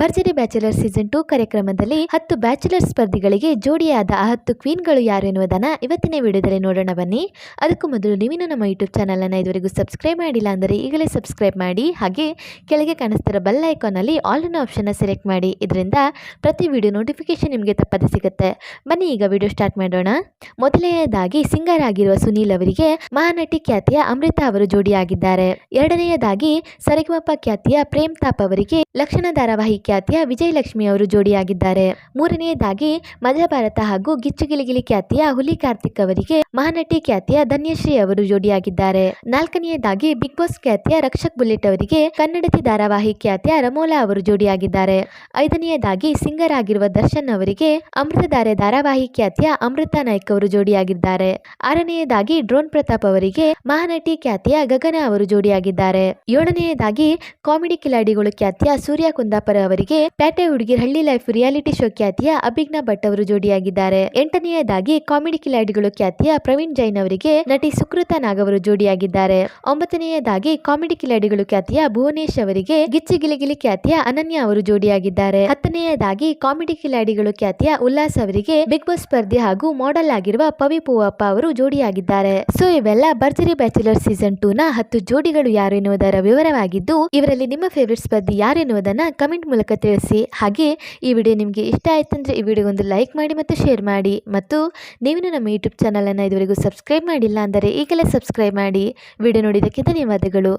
ಭರ್ಜರಿ bachelor season two ಕಾರ್ಯಕ್ರಮದಲ್ಲಿ ಹತ್ತು ಬ್ಯಾಚುಲರ್ ಸ್ಪರ್ಧಿಗಳಿಗೆ ಜೋಡಿಯಾದ ಆ ಹತ್ತು ಕ್ವೀನ್ಗಳು ಯಾರು ಎನ್ನುವುದನ್ನು ಇವತ್ತಿನ ವಿಡಿಯೋದಲ್ಲಿ ನೋಡೋಣ ಬನ್ನಿ. ಅದಕ್ಕೂ ಮೊದಲು ನೀವಿನ ನಮ್ಮ ಯೂಟ್ಯೂಬ್ ಚಾನಲನ್ನು ಇದುವರೆಗೂ ಸಬ್ಸ್ಕ್ರೈಬ್ ಮಾಡಿಲ್ಲ ಅಂದರೆ ಈಗಲೇ ಸಬ್ಸ್ಕ್ರೈಬ್ ಮಾಡಿ. ಹಾಗೆ ಕೆಳಗೆ ಕಾಣಿಸ್ತಿರೋ ಬೆಲ್ ಐಕಾನಲ್ಲಿ ಆಲ್ ಅನ್ನೋ ಆಪ್ಷನ್ನ ಸೆಲೆಕ್ಟ್ ಮಾಡಿ. ಇದರಿಂದ ಪ್ರತಿ ವಿಡಿಯೋ ನೋಟಿಫಿಕೇಶನ್ ನಿಮಗೆ ತಪ್ಪದೆ ಸಿಗುತ್ತೆ. ಬನ್ನಿ ಈಗ ವಿಡಿಯೋ ಸ್ಟಾರ್ಟ್ ಮಾಡೋಣ. ಮೊದಲನೆಯದಾಗಿ ಸಿಂಗರ್ ಆಗಿರುವ ಸುನೀಲ್ ಅವರಿಗೆ ಮಹಾನಟಿ ಖ್ಯಾತಿಯ ಅಮೃತ ಅವರು ಜೋಡಿಯಾಗಿದ್ದಾರೆ. ಎರಡನೆಯದಾಗಿ ಸರಿಗಮಪ ಖ್ಯಾತಿಯ ಪ್ರೇಮ್ ತಾಪ್ ಅವರಿಗೆ ಲಕ್ಷಣ ಧಾರಾವಾಹಿ ಖ್ಯಾತಿಯ ವಿಜಯಲಕ್ಷ್ಮಿ ಅವರು ಜೋಡಿಯಾಗಿದ್ದಾರೆ. ಮೂರನೆಯದಾಗಿ ಮಜಾ ಭಾರತ ಹಾಗೂ ಗಿಚ್ಚುಗಿಲಿಗಿಲಿ ಖ್ಯಾತಿಯ ಹುಲಿ ಕಾರ್ತಿಕ್ ಅವರಿಗೆ ಮಹಾನಟಿ ಖ್ಯಾತಿಯ ಧನ್ಯಶ್ರೀ ಅವರು ಜೋಡಿಯಾಗಿದ್ದಾರೆ. ನಾಲ್ಕನೆಯದಾಗಿ, ಬಿಗ್ ಬಾಸ್ ಖ್ಯಾತಿಯ ರಕ್ಷಕ್ ಬುಲೆಟ್ ಅವರಿಗೆ ಕನ್ನಡತಿ ಧಾರಾವಾಹಿ ಖ್ಯಾತಿಯ ರಮೋಲಾ ಅವರು ಜೋಡಿಯಾಗಿದ್ದಾರೆ. ಐದನೆಯದಾಗಿ, ಸಿಂಗರ್ ಆಗಿರುವ ದರ್ಶನ್ ಅವರಿಗೆ ಅಮೃತಧಾರೆ ಧಾರಾವಾಹಿ ಖ್ಯಾತಿಯ ಅಮೃತ ನಾಯ್ಕ್ ಅವರು ಜೋಡಿಯಾಗಿದ್ದಾರೆ. ಆರನೆಯದಾಗಿ, ಡ್ರೋನ್ ಪ್ರತಾಪ್ ಅವರಿಗೆ ಮಹಾನಟಿ ಖ್ಯಾತಿಯ ಗಗನ ಅವರು ಜೋಡಿಯಾಗಿದ್ದಾರೆ. ಏಳನೆಯದಾಗಿ, ಕಾಮಿಡಿ ಕಿಲಾಡಿಗಳು ಖ್ಯಾತಿಯ ಸೂರ್ಯ ಕುಂದಾಪುರ ಅವರಿಗೆ ಪ್ಯಾಟೆ ಹುಡುಗಿರ್ ಹಳ್ಳಿ ಲೈಫ್ ರಿಯಾಲಿಟಿ ಶೋ ಖ್ಯಾತಿಯ ಅಭಿಜ್ಞಾ ಭಟ್ ಅವರು ಜೋಡಿಯಾಗಿದ್ದಾರೆ. ಎಂಟನೆಯದಾಗಿ ಕಾಮಿಡಿ ಕಿಲಾಡಿಗಳು ಖ್ಯಾತಿಯ ಪ್ರವೀಣ್ ಜೈನ್ ಅವರಿಗೆ ನಟಿ ಸುಕೃತ ನಾಗ್ ಅವರು ಜೋಡಿಯಾಗಿದ್ದಾರೆ. ಒಂಬತ್ತನೆಯದಾಗಿ ಕಾಮಿಡಿ ಕಿಲಾಡಿಗಳು ಖ್ಯಾತಿಯ ಭುವನೇಶ್ ಅವರಿಗೆ ಗಿಚ್ಚಿ ಗಿಲಿಗಿಲಿ ಖ್ಯಾತಿಯ ಅನನ್ಯ ಅವರು ಜೋಡಿಯಾಗಿದ್ದಾರೆ. ಹತ್ತನೆಯದಾಗಿ ಕಾಮಿಡಿ ಕಿಲಾಡಿಗಳು ಖ್ಯಾತಿಯ ಉಲ್ಲಾಸ್ ಅವರಿಗೆ ಬಿಗ್ ಬಾಸ್ ಸ್ಪರ್ಧೆ ಹಾಗೂ ಮಾಡೆಲ್ ಆಗಿರುವ ಪವಿ ಪೂವಪ್ಪ ಅವರು ಜೋಡಿಯಾಗಿದ್ದಾರೆ. ಸೊ ಇವೆಲ್ಲ ಬರ್ಜರಿ ಬ್ಯಾಚುಲರ್ ಸೀಸನ್ ಟೂ ನ ಹತ್ತು ಜೋಡಿಗಳು ಯಾರು ಎನ್ನುವುದರ ವಿವರವಾಗಿದ್ದು, ಇವರಲ್ಲಿ ನಿಮ್ಮ ಫೇವರಿಟ್ ಸ್ಪರ್ಧಿ ಯಾರು ಎನ್ನುವುದನ್ನ ಕಮೆಂಟ್ ಮೂಲಕ ತಿಳಿಸಿ. ಹಾಗೆ ಈ ವಿಡಿಯೋ ನಿಮಗೆ ಇಷ್ಟ ಆಯ್ತಂದ್ರೆ ಈ ವಿಡಿಯೋ ಒಂದು ಲೈಕ್ ಮಾಡಿ ಮತ್ತು ಶೇರ್ ಮಾಡಿ. ಮತ್ತು ನೀವು ನಮ್ಮ ಯೂಟ್ಯೂಬ್ ಚಾನಲನ್ನು ಇದುವರೆಗೂ ಸಬ್ಸ್ಕ್ರೈಬ್ ಮಾಡಿಲ್ಲ ಅಂದರೆ ಈಗಲೇ ಸಬ್ಸ್ಕ್ರೈಬ್ ಮಾಡಿ. ವಿಡಿಯೋ ನೋಡಿದ್ದಕ್ಕೆ ಧನ್ಯವಾದಗಳು.